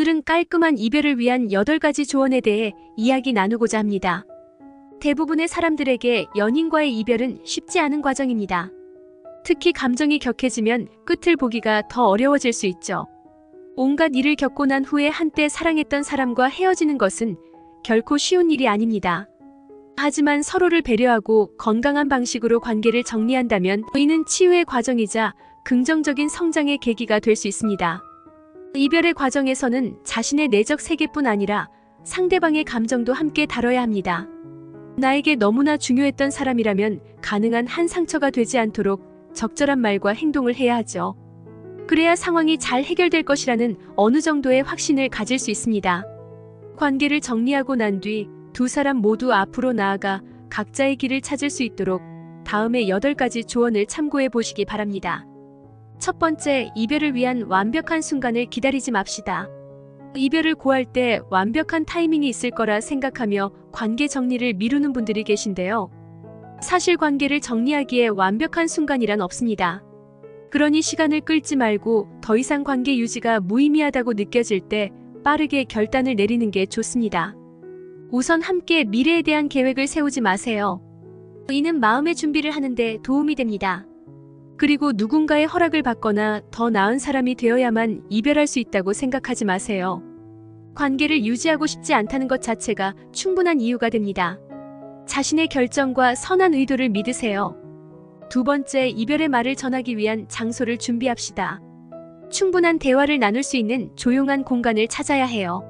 오늘은 깔끔한 이별을 위한 8가지 조언에 대해 이야기 나누고자 합니다. 대부분의 사람들에게 연인과의 이별은 쉽지 않은 과정입니다. 특히 감정이 격해지면 끝을 보기가 더 어려워질 수 있죠. 온갖 일을 겪고 난 후에 한때 사랑했던 사람과 헤어지는 것은 결코 쉬운 일이 아닙니다. 하지만 서로를 배려하고 건강한 방식으로 관계를 정리한다면 이는 치유의 과정이자 긍정적인 성장의 계기가 될 수 있습니다. 이별의 과정에서는 자신의 내적 세계뿐 아니라 상대방의 감정도 함께 다뤄야 합니다. 나에게 너무나 중요했던 사람이라면 가능한 한 상처가 되지 않도록 적절한 말과 행동을 해야 하죠. 그래야 상황이 잘 해결될 것이라는 어느 정도의 확신을 가질 수 있습니다. 관계를 정리하고 난 뒤 두 사람 모두 앞으로 나아가 각자의 길을 찾을 수 있도록 다음의 8가지 조언을 참고해 보시기 바랍니다. 첫 번째, 이별을 위한 완벽한 순간을 기다리지 맙시다. 이별을 고할 때 완벽한 타이밍이 있을 거라 생각하며 관계 정리를 미루는 분들이 계신데요. 사실 관계를 정리하기에 완벽한 순간이란 없습니다. 그러니 시간을 끌지 말고 더 이상 관계 유지가 무의미하다고 느껴질 때 빠르게 결단을 내리는 게 좋습니다. 우선 함께 미래에 대한 계획을 세우지 마세요. 이는 마음의 준비를 하는데 도움이 됩니다. 그리고 누군가의 허락을 받거나 더 나은 사람이 되어야만 이별할 수 있다고 생각하지 마세요. 관계를 유지하고 싶지 않다는 것 자체가 충분한 이유가 됩니다. 자신의 결정과 선한 의도를 믿으세요. 두 번째, 이별의 말을 전하기 위한 장소를 준비합시다. 충분한 대화를 나눌 수 있는 조용한 공간을 찾아야 해요.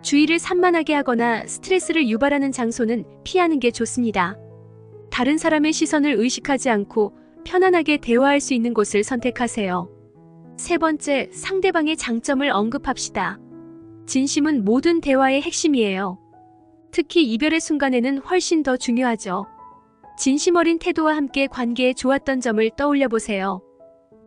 주의를 산만하게 하거나 스트레스를 유발하는 장소는 피하는 게 좋습니다. 다른 사람의 시선을 의식하지 않고 편안하게 대화할 수 있는 곳을 선택하세요. 세 번째, 상대방의 장점을 언급합시다. 진심은 모든 대화의 핵심이에요. 특히 이별의 순간에는 훨씬 더 중요하죠. 진심 어린 태도와 함께 관계에 좋았던 점을 떠올려 보세요.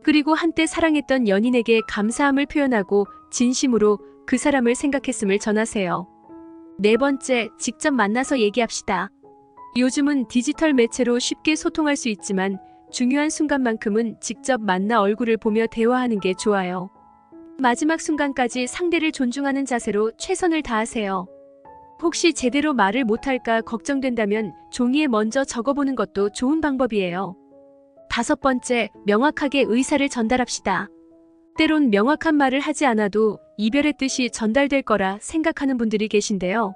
그리고 한때 사랑했던 연인에게 감사함을 표현하고 진심으로 그 사람을 생각했음을 전하세요. 네 번째, 직접 만나서 얘기합시다. 요즘은 디지털 매체로 쉽게 소통할 수 있지만 중요한 순간만큼은 직접 만나 얼굴을 보며 대화하는 게 좋아요. 마지막 순간까지 상대를 존중하는 자세로 최선을 다하세요. 혹시 제대로 말을 못할까 걱정된다면 종이에 먼저 적어보는 것도 좋은 방법이에요. 다섯 번째, 명확하게 의사를 전달합시다. 때론 명확한 말을 하지 않아도 이별의 뜻이 전달될 거라 생각하는 분들이 계신데요.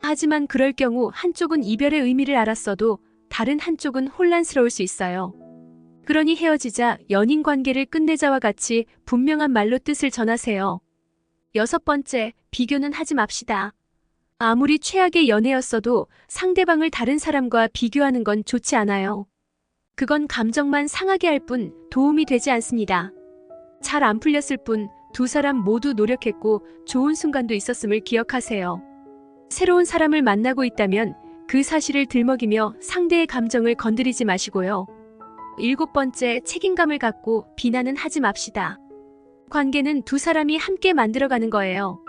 하지만 그럴 경우 한쪽은 이별의 의미를 알았어도 다른 한쪽은 혼란스러울 수 있어요. 그러니 헤어지자 연인 관계를 끝내자와 같이 분명한 말로 뜻을 전하세요. 여섯 번째, 비교는 하지 맙시다. 아무리 최악의 연애였어도 상대방을 다른 사람과 비교하는 건 좋지 않아요. 그건 감정만 상하게 할 뿐 도움이 되지 않습니다. 잘 안 풀렸을 뿐 두 사람 모두 노력했고 좋은 순간도 있었음을 기억하세요. 새로운 사람을 만나고 있다면 그 사실을 들먹이며 상대의 감정을 건드리지 마시고요. 일곱 번째, 책임감을 갖고 비난은 하지 맙시다. 관계는 두 사람이 함께 만들어가는 거예요.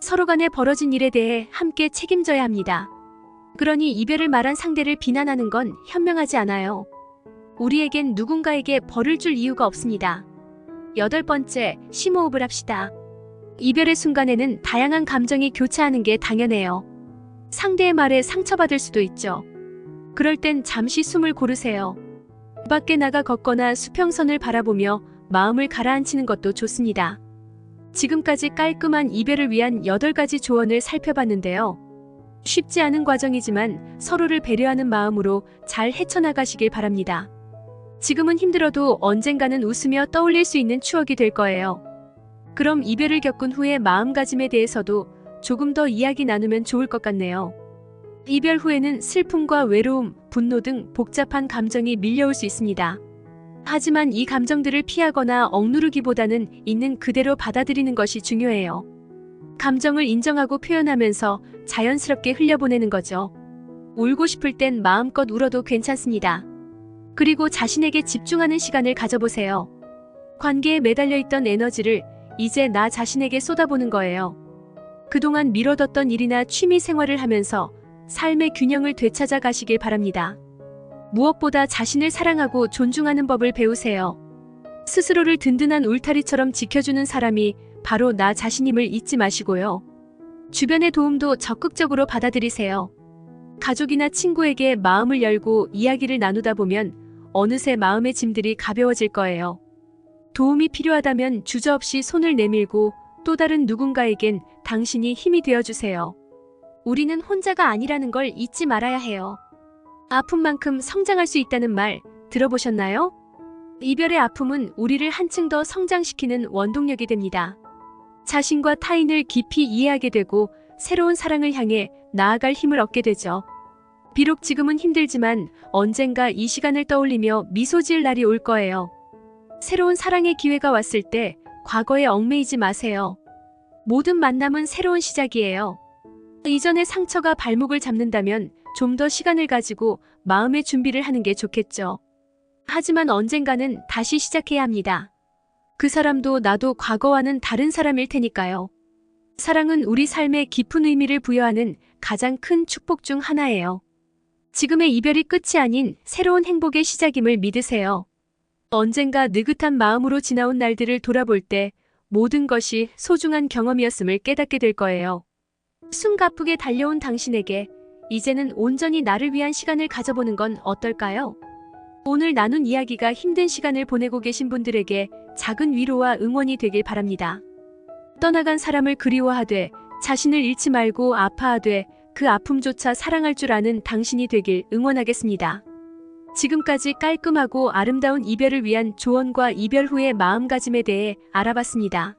서로 간에 벌어진 일에 대해 함께 책임져야 합니다. 그러니 이별을 말한 상대를 비난하는 건 현명하지 않아요. 우리에겐 누군가에게 벌을 줄 이유가 없습니다. 여덟 번째, 심호흡을 합시다. 이별의 순간에는 다양한 감정이 교차하는 게 당연해요. 상대의 말에 상처받을 수도 있죠. 그럴 땐 잠시 숨을 고르세요. 밖에 나가 걷거나 수평선을 바라보며 마음을 가라앉히는 것도 좋습니다. 지금까지 깔끔한 이별을 위한 8가지 조언을 살펴봤는데요. 쉽지 않은 과정이지만 서로를 배려하는 마음으로 잘 헤쳐나가시길 바랍니다. 지금은 힘들어도 언젠가는 웃으며 떠올릴 수 있는 추억이 될 거예요. 그럼 이별을 겪은 후의 마음가짐에 대해서도 조금 더 이야기 나누면 좋을 것 같네요. 이별 후에는 슬픔과 외로움, 분노 등 복잡한 감정이 밀려올 수 있습니다. 하지만 이 감정들을 피하거나 억누르기보다는 있는 그대로 받아들이는 것이 중요해요. 감정을 인정하고 표현하면서 자연스럽게 흘려보내는 거죠. 울고 싶을 땐 마음껏 울어도 괜찮습니다. 그리고 자신에게 집중하는 시간을 가져보세요. 관계에 매달려 있던 에너지를 이제 나 자신에게 쏟아보는 거예요. 그동안 미뤄뒀던 일이나 취미 생활을 하면서 삶의 균형을 되찾아 가시길 바랍니다. 무엇보다 자신을 사랑하고 존중하는 법을 배우세요. 스스로를 든든한 울타리처럼 지켜주는 사람이 바로 나 자신임을 잊지 마시고요. 주변의 도움도 적극적으로 받아들이세요. 가족이나 친구에게 마음을 열고 이야기를 나누다 보면 어느새 마음의 짐들이 가벼워질 거예요. 도움이 필요하다면 주저없이 손을 내밀고 또 다른 누군가에겐 당신이 힘이 되어주세요. 우리는 혼자가 아니라는 걸 잊지 말아야 해요. 아픈 만큼 성장할 수 있다는 말 들어보셨나요? 이별의 아픔은 우리를 한층 더 성장시키는 원동력이 됩니다. 자신과 타인을 깊이 이해하게 되고 새로운 사랑을 향해 나아갈 힘을 얻게 되죠. 비록 지금은 힘들지만 언젠가 이 시간을 떠올리며 미소 지을 날이 올 거예요. 새로운 사랑의 기회가 왔을 때 과거에 얽매이지 마세요. 모든 만남은 새로운 시작이에요. 이전의 상처가 발목을 잡는다면 좀 더 시간을 가지고 마음의 준비를 하는 게 좋겠죠. 하지만 언젠가는 다시 시작해야 합니다. 그 사람도 나도 과거와는 다른 사람일 테니까요. 사랑은 우리 삶에 깊은 의미를 부여하는 가장 큰 축복 중 하나예요. 지금의 이별이 끝이 아닌 새로운 행복의 시작임을 믿으세요. 언젠가 느긋한 마음으로 지나온 날들을 돌아볼 때 모든 것이 소중한 경험이었음을 깨닫게 될 거예요. 숨가쁘게 달려온 당신에게 이제는 온전히 나를 위한 시간을 가져보는 건 어떨까요? 오늘 나눈 이야기가 힘든 시간을 보내고 계신 분들에게 작은 위로와 응원이 되길 바랍니다. 떠나간 사람을 그리워하되 자신을 잃지 말고 아파하되 그 아픔조차 사랑할 줄 아는 당신이 되길 응원하겠습니다. 지금까지 깔끔하고 아름다운 이별을 위한 조언과 이별 후의 마음가짐에 대해 알아봤습니다.